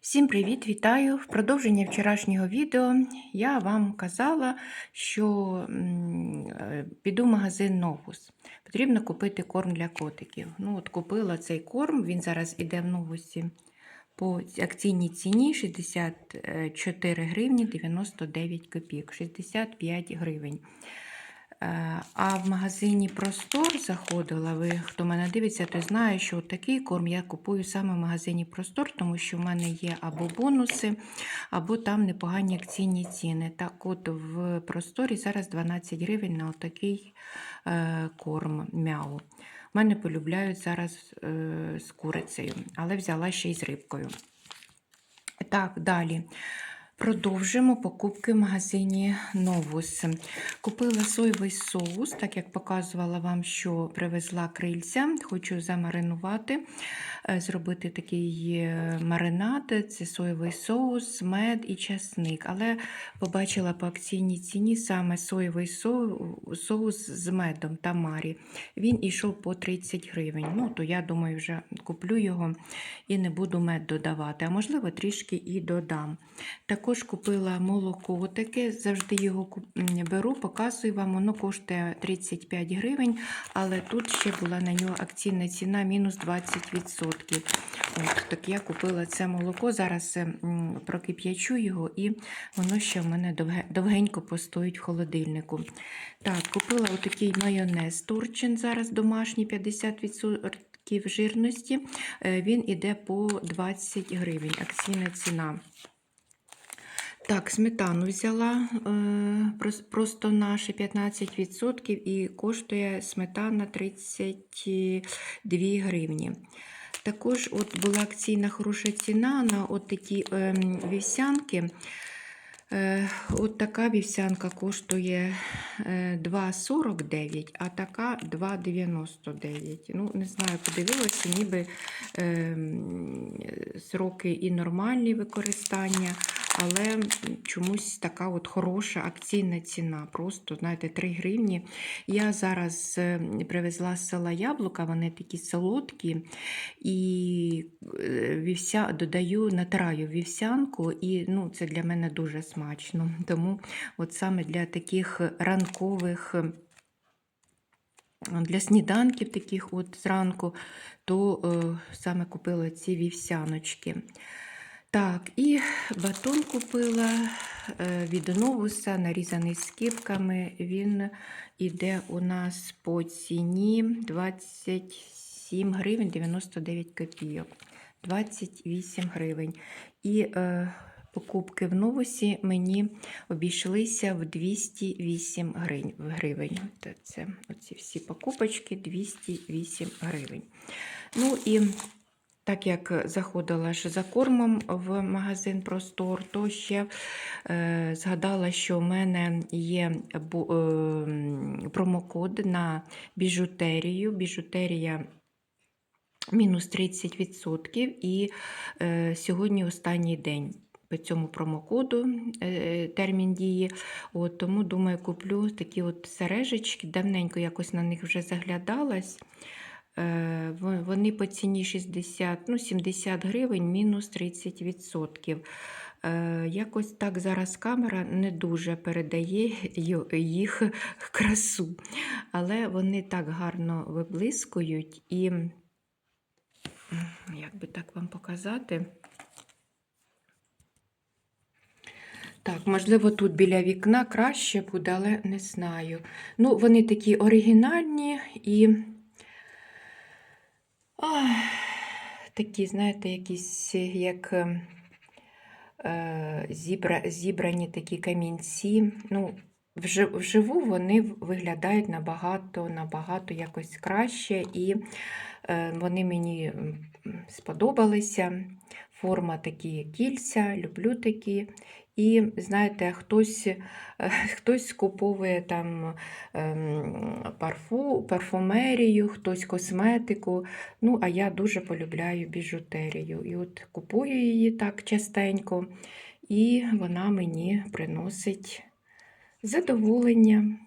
Всім привіт, вітаю! В продовження вчорашнього відео я вам казала, що е, піду в магазин Новус. Потрібно купити корм для котиків. Ну, от Купила цей корм, він зараз іде в Новусі по акційній ціні 64 гривні 99 копійок, 65 гривень. Е, А в магазині Простор заходила. Ви, хто мене дивиться, той знає, що такий корм я купую саме в магазині Простор, тому що в мене є або бонуси, або там непогані акційні ціни. Так, от в просторі зараз 12 гривень на отакий е, корм мяу. У мене полюбляють зараз е, з курицею, але взяла ще й з рибкою. Так, далі. Продовжимо покупки в магазині Новус. Купила соєвий соус, так як показувала вам, що привезла крильця. Хочу замаринувати, е, зробити такий е, маринад. Це соєвий соус, мед і часник. Але побачила по акційній ціні саме соєвий соус з медом Тамарі. Він ішов по 30 гривень. Ну, то я думаю, вже куплю його і не буду мед додавати, а можливо трішки і додам. Також купила молоко таке, завжди його беру, показую вам, воно коштує 35 гривень, але тут ще була на нього акційна ціна мінус 20%. От, так я купила це молоко, зараз е, прокип'ячу його і воно ще в мене довгенько постоїть в холодильнику. Так, купила отакий майонез Турчин, зараз домашній 50% жирності. Е, Він іде по 20 гривень, акційна ціна. Так, сметану взяла е, просто наші 15% і коштує сметана 32 гривні. Також от була акційна хороша ціна на от такі е, вівсянки. Е, от така вівсянка коштує е, 2,49, а така 2,99. Ну, не знаю, подивилася, ніби е, сроки і нормальні використання, але чомусь така от хороша акційна ціна. Просто, знаєте, 3 гривні. Я зараз е, привезла з села яблука, вони такі солодкі, і е, вівся, додаю, натираю вівсянку, і ну, це для мене дуже смачно. Тому от саме для таких ранкових. е, Для сніданків таких от зранку, то е, саме купила ці вівсяночки. Так, і батон купила е, від Новуса, нарізаний скибками. Він іде у нас по ціні 27 гривень 99 копійок. 28 гривень. І е, покупки в Новусі мені обійшлися в 208 гривень. це оці всі покупочки 208 гривень. Ну і так як заходила ж за кормом в магазин Простор, то ще е, згадала, що в мене є бу- е, промокод на біжутерію. Біжутерія мінус 30%. І е, сьогодні останній день по цьому промокоду е, термін дії. От, тому, думаю, куплю такі от сережечки. Давненько якось на них вже заглядалась. Е, во- Вони по ціні 60, ну, 70 гривень, мінус 30%. Е, Якось так зараз камера не дуже передає їх красу, але вони так гарно виблискують і, як би так вам показати. Так, можливо, тут біля вікна краще буде, але не знаю. Ну, вони такі оригінальні і такі, знаєте, якісь як е, е, зібра, зібрані такі камінці. Ну, вживу вони виглядають набагато, набагато якось краще, і е, вони мені сподобалися. Форма такі кільця, люблю такі. І знаєте, хтось, е, хтось скуповує там ем, парфу, парфумерію, хтось косметику. Ну, а я дуже полюбляю біжутерію. І от купую її так частенько, і вона мені приносить задоволення.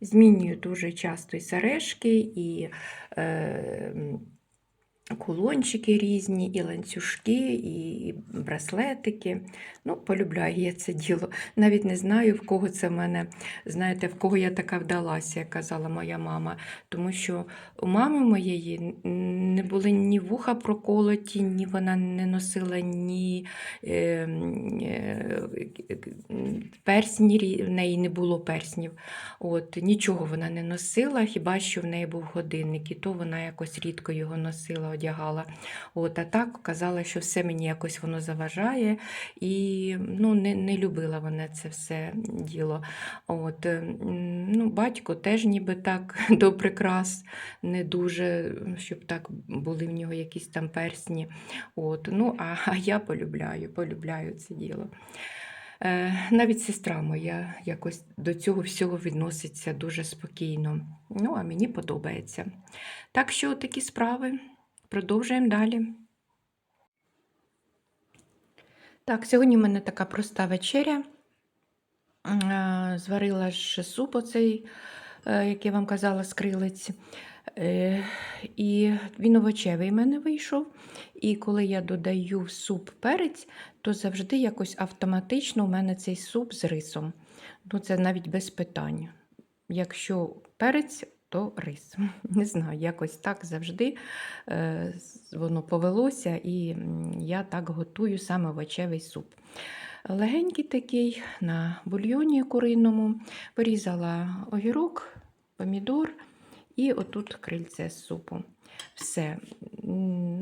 Змінюю дуже часто і сережки, і е, кулончики різні, і ланцюжки, і браслетики. Ну, полюбляю я це діло. Навіть не знаю, в кого це в мене, знаєте, в кого я така вдалася, як казала моя мама. Тому що у мами моєї не були ні вуха проколоті, ні вона не носила ні е, е, персні, в неї не було перснів. От, нічого вона не носила, хіба що в неї був годинник, і то вона якось рідко його носила, одягала. От, а так казала, що все мені якось воно заважає, і ну, не, не любила вона це все діло. От, ну, батько теж ніби так до прикрас, не дуже, щоб так були в нього якісь там персні. От, ну, а, а я полюбляю, полюбляю це діло. Е, Навіть сестра моя якось до цього всього відноситься дуже спокійно. Ну, а мені подобається. Так що такі справи. Продовжуємо далі. Так, сьогодні в мене така проста вечеря. Е, Зварила ж суп оцей, е, як я вам казала, з крилиць. Е, І він овочевий в мене вийшов. І коли я додаю в суп перець, то завжди якось автоматично у мене цей суп з рисом. Ну, це навіть без питань. Якщо перець, то рис. Не знаю, якось так завжди е, воно повелося, і я так готую саме овочевий суп. Легенький такий на бульйоні куриному. Порізала огірок, помідор і отут крильце з супу. Все.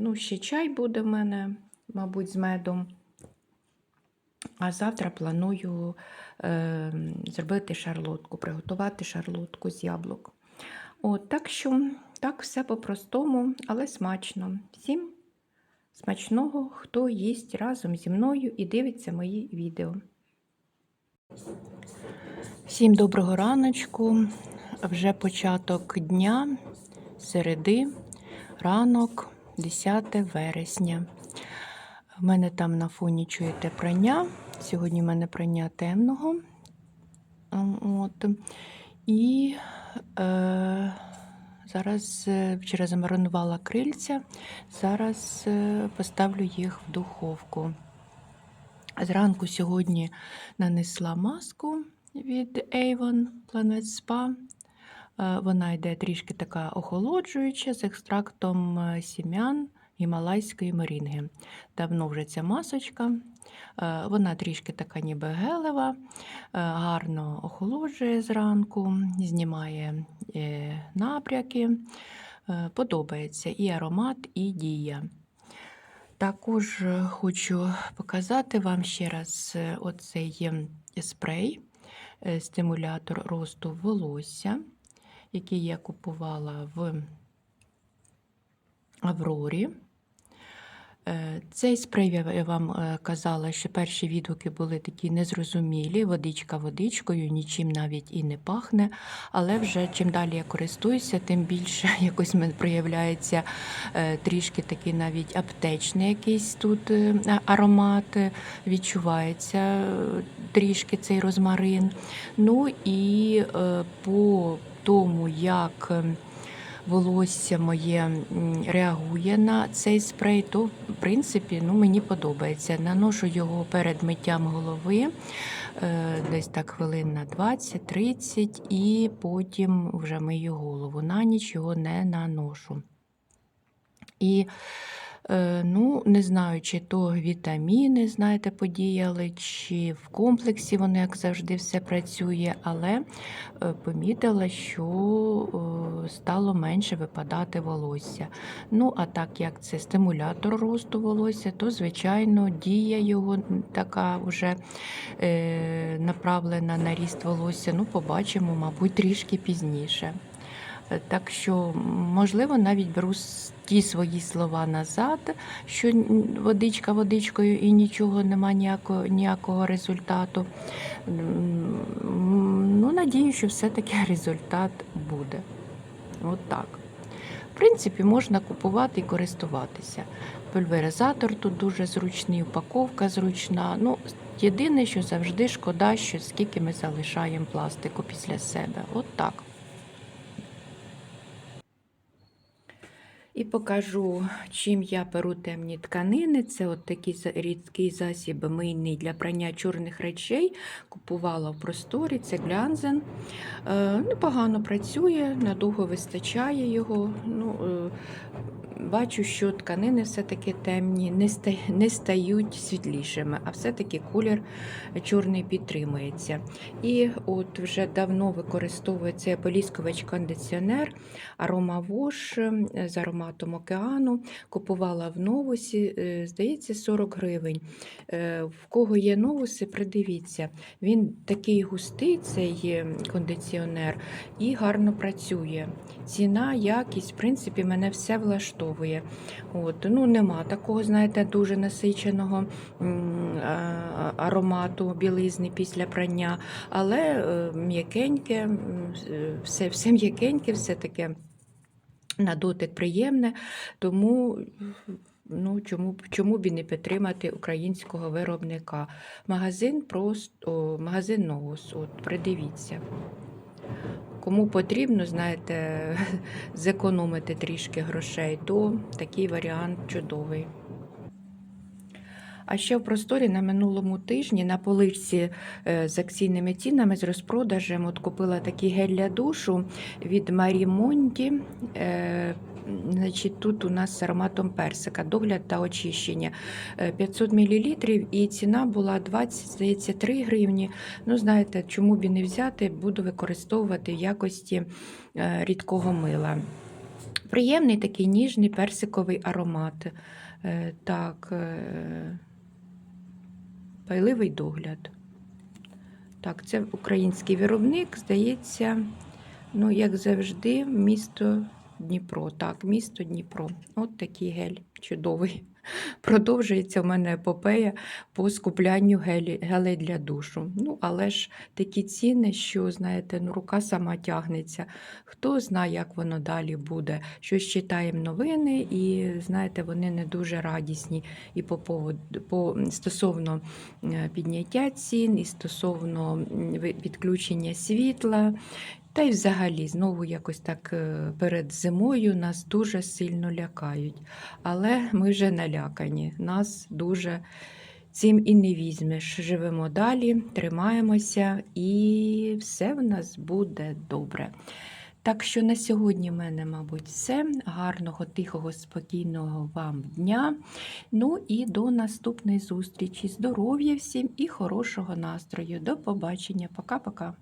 Ну, ще чай буде в мене, мабуть, з медом. А завтра планую е, зробити шарлотку, приготувати шарлотку з яблук. От, так що так все по-простому, але смачно. Всім смачного, хто їсть разом зі мною і дивиться мої відео. Всім доброго раночку. Вже початок дня, середи, ранок, 10 вересня. В мене там на фоні чуєте прання. Сьогодні в мене прання темного. Ем, От. І е, зараз е, вчора замаринувала крильця. Зараз е, поставлю їх в духовку. Зранку сьогодні нанесла маску від Avon Planet Spa. Е, Вона йде трішки така охолоджуюча з екстрактом сім'ян гімалайської морінги. Давно вже ця масочка. Е, Вона трішки така ніби гелева, е, гарно охолоджує зранку, знімає е, набряки. Е, Подобається і аромат, і дія. Також хочу показати вам ще раз оцей спрей, стимулятор росту волосся, який я купувала в Аврорі. Е, Цей спрей я вам е, казала, що перші відгуки були такі незрозумілі, водичка водичкою, нічим навіть і не пахне. Але вже чим далі я користуюся, тим більше якось проявляється е, трішки такий навіть аптечний якийсь тут аромат, відчувається трішки цей розмарин. Ну і по тому, як ем, волосся моє реагує на цей спрей, то в принципі ну, мені подобається. Наношу його перед миттям голови, е, десь так хвилин на 20-30, і потім вже мию голову. На ніч його не наношу. І ну, не знаю, чи то вітаміни, знаєте, подіяли, чи в комплексі воно, як завжди, все працює, але е, помітила, що е, стало менше випадати волосся. Ну, а так як це стимулятор росту волосся, то, звичайно, дія його така вже е, направлена на ріст волосся. Ну, побачимо, мабуть, трішки пізніше. Так що, можливо, навіть беру ті свої слова назад, що водичка водичкою і нічого нема ніякого, ніякого результату. Ну, надію, що все-таки результат буде. От так. В принципі, можна купувати і користуватися. Пульверизатор тут дуже зручний, упаковка зручна. Ну, єдине, що завжди шкода, що скільки ми залишаємо пластику після себе. От так. І покажу, чим я беру темні тканини. Це от такий рідкий засіб мийний для прання чорних речей. Купувала в просторі, це глянзен. Е, непогано працює, надовго вистачає його. Ну, е, бачу, що тканини все-таки темні, не, стають світлішими, а все-таки колір чорний підтримується. І от вже давно використовується поліскувач кондиціонер Арома Вош з ароматом океану. Купувала в новусі, е, здається, 40 гривень. Е, В кого є новуси, придивіться. Він такий густий, цей е, кондиціонер, і гарно працює. Ціна, якість, в принципі, мене все влаштовує. От, ну, нема такого, знаєте, дуже насиченого аромату білизни після прання, але е, м'якеньке, е, все, все м'якеньке, все таке на дотик приємне, тому. Ну, чому, чому б і не підтримати українського виробника? Магазин просто магазин Новус. От придивіться. Кому потрібно, знаєте, зекономити трішки грошей, то такий варіант чудовий. А ще в просторі на минулому тижні на поличці е, з акційними цінами з розпродажем от купила такий гель для душу від Марі Монті. Е, Значить, тут у нас з ароматом персика, догляд та очищення Е, 500 мл, і ціна була 20, здається, 3 гривні. Ну, знаєте, чому б і не взяти, буду використовувати в якості е, рідкого мила. Приємний такий ніжний персиковий аромат. Е, Так, е, пайливий догляд. Так, це український виробник, здається, ну, як завжди, місто Дніпро. Так, місто Дніпро. От такий гель чудовий. Продовжується в мене епопея по скуплянню гелі, гелей для душу. Ну, але ж такі ціни, що, знаєте, ну, рука сама тягнеться. Хто знає, як воно далі буде. Щось читаємо новини, і, знаєте, вони не дуже радісні і по поводу, по, стосовно е, підняття цін, і стосовно відключення світла. Та й взагалі знову якось так е, перед зимою нас дуже сильно лякають. Але ми вже налякані. Нас дуже цим і не візьмеш. Живемо далі, тримаємося, і все в нас буде добре. Так що на сьогодні в мене, мабуть, все. Гарного, тихого, спокійного вам дня. Ну і до наступної зустрічі. Здоров'я всім і хорошого настрою. До побачення. Пока-пока.